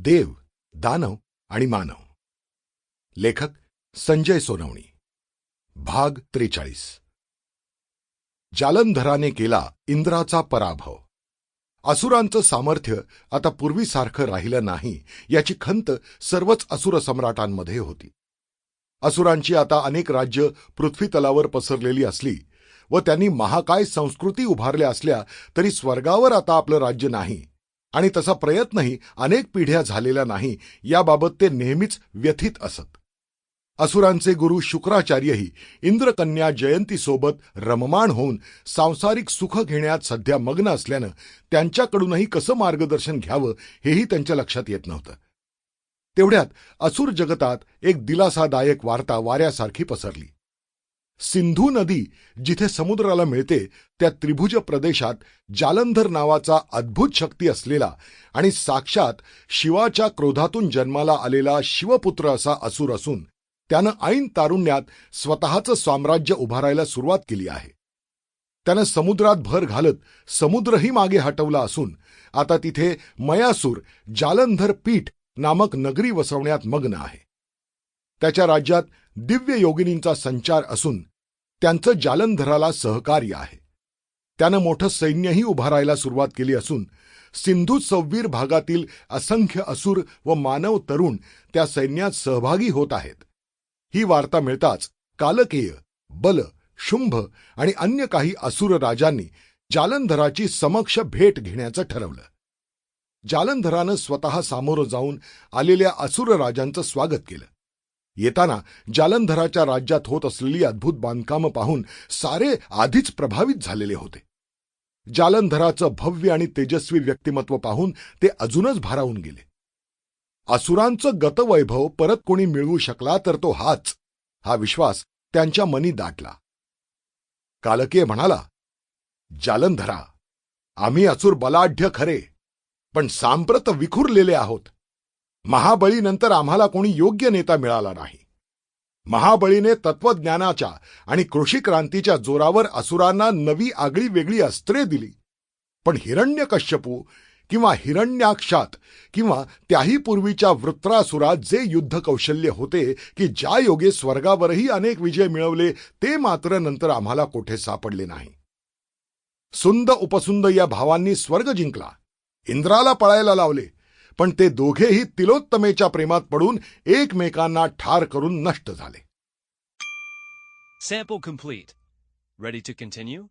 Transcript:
देव दानव आणि मानव. लेखक संजय सोनवणी. भाग त्रेचाळीस. जालंधराने केला इंद्राचा पराभव. असुरांचं सामर्थ्य आता पूर्वीसारखं राहिलं नाही याची खंत सर्वच असुर सम्राटांमध्ये होती. असुरांची आता अनेक राज्य पृथ्वीतलावर पसरलेली असली व त्यांनी महाकाय संस्कृती उभारल्या असल्या तरी स्वर्गावर आता आपलं राज्य नाही. आणि तसा प्रयत्नही अनेक पिढ्या झालेला नाही याबाबत ते नेहमीच व्यथित असत. असुरांचे गुरु शुक्राचार्यही इंद्रकन्या जयंतीसोबत रममाण होऊन सांसारिक सुख घेण्यात सध्या मग्न असल्यानं त्यांच्याकडूनही कसं मार्गदर्शन घ्यावं हेही त्यांच्या लक्षात येत नव्हतं. तेवढ्यात असुर जगतात एक दिलासादायक वार्ता वाऱ्यासारखी पसरली. सिंधू नदी जिथे समुद्राला मिळते त्या त्रिभुज प्रदेशात जालंधर नावाचा अद्भुत शक्ती असलेला आणि साक्षात शिवाच्या क्रोधातून जन्माला आलेला शिवपुत्र असा असुर असून त्यानं ऐन तारुण्यात स्वतःचं साम्राज्य उभारायला सुरुवात केली आहे. त्यानं समुद्रात भर घालत समुद्रही मागे हटवला असून आता तिथे मयासूर जालंधर पीठ नामक नगरी वसवण्यात मग्न आहे. त्याच्या राज्यात दिव्य योगिनींचा संचार असून त्यांचं जालंधराला सहकार्य आहे. त्यानं मोठं सैन्यही उभारायला सुरुवात केली असून सिंधू सव्वीर भागातील असंख्य असुर व मानव तरुण त्या सैन्यात सहभागी होत आहेत. ही वार्ता मिळताच कालकेय बल शुंभ आणि अन्य काही असुर राजांनी जालंधराची समक्ष भेट घेण्याचं ठरवलं. जालंधरानं स्वतः सामोरं जाऊन आलेल्या असुर राजांचं स्वागत केलं. येताना जालंधराच्या राज्यात होत असलेली अद्भुत बांधकामं पाहून सारे आधीच प्रभावित झालेले होते. जालंधराचं भव्य आणि तेजस्वी व्यक्तिमत्व पाहून ते अजूनच भारावून गेले. असुरांचं गतवैभव परत कोणी मिळवू शकला तर तो हाच हा विश्वास त्यांच्या मनी दाटला. कालके म्हणाला जालंधरा आम्ही असुर बलाढ्य खरे पण सांप्रत विखुरलेले आहोत. महाबळीनंतर आम्हाला कोणी योग्य नेता मिळाला नाही. महाबळीने तत्वज्ञानाच्या आणि कृषी क्रांतीच्या जोरावर असुरांना नवी आगळी वेगळी अस्त्रे दिली. पण हिरण्यकश्यपू किंवा हिरण्याक्षात किंवा त्याही पूर्वीच्या वृत्रासुरात जे युद्ध कौशल्य होते की ज्या योगे स्वर्गावरही अनेक विजय मिळवले ते मात्र नंतर आम्हाला कोठे सापडले नाही. सुंद उपसुंद या भावांनी स्वर्ग जिंकला. इंद्राला पळायला लावले. पण ते दोघेही तिलोत्तमेच्या प्रेमात पडून एकमेकांना ठार करून नष्ट झाले Sample complete. Ready to continue?